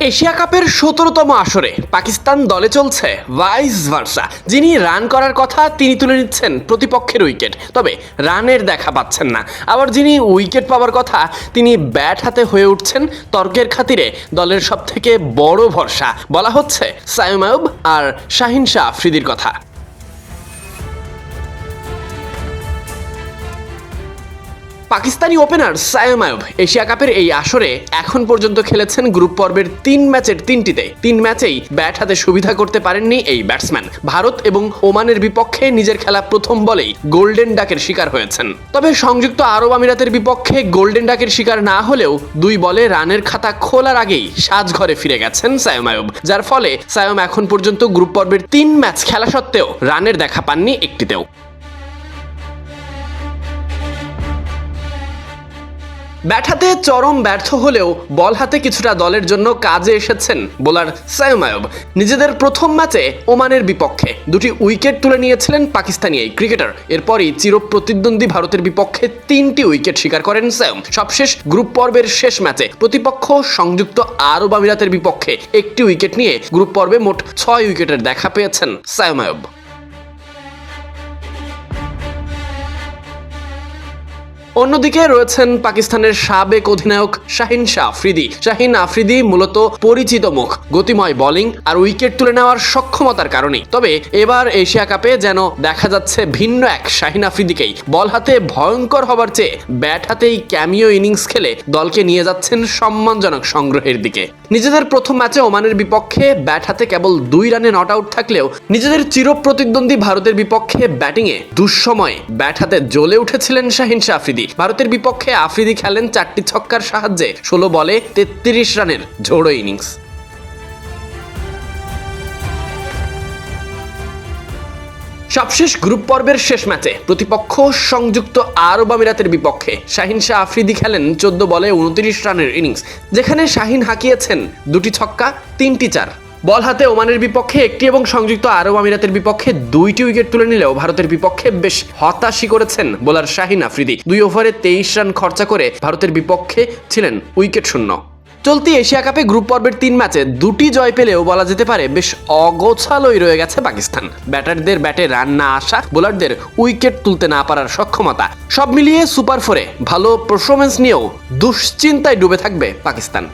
Asia কাপের সতেরোতম আসরে পাকিস্তান দলে চলছে ভাইস ভার্সা। যিনি রান করার কথা তিনি তুলে নিচ্ছেন প্রতিপক্ষের উইকেট, তবে রানের দেখা পাচ্ছেন না। আবার যিনি উইকেট পাওয়ার কথা, তিনি ব্যাট হাতে হয়ে উঠছেন তর্কের খাতিরে দলের সবথেকে বড় ভরসা। বলা হচ্ছে সায়ুমায়ুব আর শাহিন শাহ আফ্রিদির কথা। পাকিস্তানি ওপেনার সায়েম আয়ুব এশিয়া কাপের এই আসরে এখন পর্যন্ত খেলেছেন গ্রুপ পর্বের তিন ম্যাচের তিনটিতে। তিন ম্যাচেই ব্যাট হাতে সুবিধা করতে পারেননি এই ব্যাটসম্যান ভারত এবং ওমানের বিপক্ষে নিজের খেলা প্রথম বলেই গোল্ডেন ডাকের শিকার হয়েছেন। তবে সংযুক্ত আরব আমিরাতের বিপক্ষে গোল্ডেন ডাকের শিকার না হলেও দুই বলে রানের খাতা খোলার আগেই সাজঘরে ফিরে গেছেন সায়ম আয়ুব, যার ফলে সায়ম এখন পর্যন্ত গ্রুপ পর্বের তিন ম্যাচ খেলা সত্ত্বেও রানের দেখা পাননি একটিতেও। ব্যাট হাতে চরম ব্যর্থ হলেও বল হাতে কিছুটা দলের জন্য কাজে এসেছেন বোলার সায়ম আয়ুব। নিজেদের প্রথম ম্যাচে ওমানের বিপক্ষে। দুটি উইকেট তুলে নিয়েছিলেন পাকিস্তানি এই ক্রিকেটার। এরপরই চিরপ্রতিদ্বন্দ্বী ভারতের বিপক্ষে তিনটি উইকেট শিকার করেন সায়ম। সবশেষ গ্রুপ পর্বের শেষ ম্যাচে প্রতিপক্ষ সংযুক্ত আরব আমিরাতের বিপক্ষে একটি উইকেট নিয়ে গ্রুপ পর্বে মোট ছয় উইকেটের দেখা পেয়েছেন সায়ম অন্যদিকে রয়েছেন পাকিস্তানের সাবেক অধিনায়ক শাহিন শাহ আফ্রিদি। শাহিন আফ্রিদি মূলত পরিচিত মুখ, গতিময় বোলিং আর উইকেট তুলে নেওয়ার সক্ষমতার কারণে তবে এবার এশিয়া কাপে যেন দেখা যাচ্ছে ভিন্ন এক শাহিন আফ্রিদিকেই। বল হাতে ভয়ঙ্কর হবার চেয়ে ব্যাট হাতেই ক্যামিও ইনিংস খেলে দলকে নিয়ে যাচ্ছেন সম্মানজনক সংগ্রহের দিকে। নিজেদের প্রথম ম্যাচে ওমানের বিপক্ষে ব্যাট হাতে কেবল দুই রানে নট আউট থাকলেও নিজেদের চিরপ্রতিদ্বন্দ্বী ভারতের বিপক্ষে ব্যাটিংয়ে দুঃসময়ে ব্যাট হাতে জ্বলে উঠেছিলেন শাহিন শাহ আফ্রিদি। ভারতের বিপক্ষে আফ্রিদি খেলেন চারটি ছক্কার সাহায্যে, ষোলো বলে তেত্রিশ রানের ঝোড়ো ইনিংস। সবশেষ গ্রুপ পর্বের শেষ ম্যাচে প্রতিপক্ষ সংযুক্ত আরব আমিরাতের বিপক্ষে শাহিন শাহ আফ্রিদি খেলেন চোদ্দ বলে উনত্রিশ রানের ইনিংস, যেখানে শাহিন হাঁকিয়েছেন দুটি ছক্কা, তিনটি চার। বল হাতে ওমানের বিপক্ষে একটি এবং সংযুক্ত আরব আমিরাতের বিপক্ষে দুইটি উইকেট তুলে নিলেও ভারতের বিপক্ষে বেশ হতাশই করেছেন বোলার শাহিন আফ্রিদি। দুই ওভারে তেইশ রান খরচা করে ভারতের বিপক্ষে ছিলেন উইকেট শূন্য। চলতি এশিয়া কাপে গ্রুপ পর্বের তিন ম্যাচে দুটি জয় পেলেও বলা যেতে পারে বেশ অগোছালোই রয়ে গেছে পাকিস্তান। ব্যাটারদের ব্যাটে রান না আসা, বোলারদের উইকেট তুলতে না পারার সক্ষমতা, সব মিলিয়ে সুপার ফোরে ভালো পারফরমেন্স নিয়েও দুশ্চিন্তায় ডুবে থাকবে পাকিস্তান।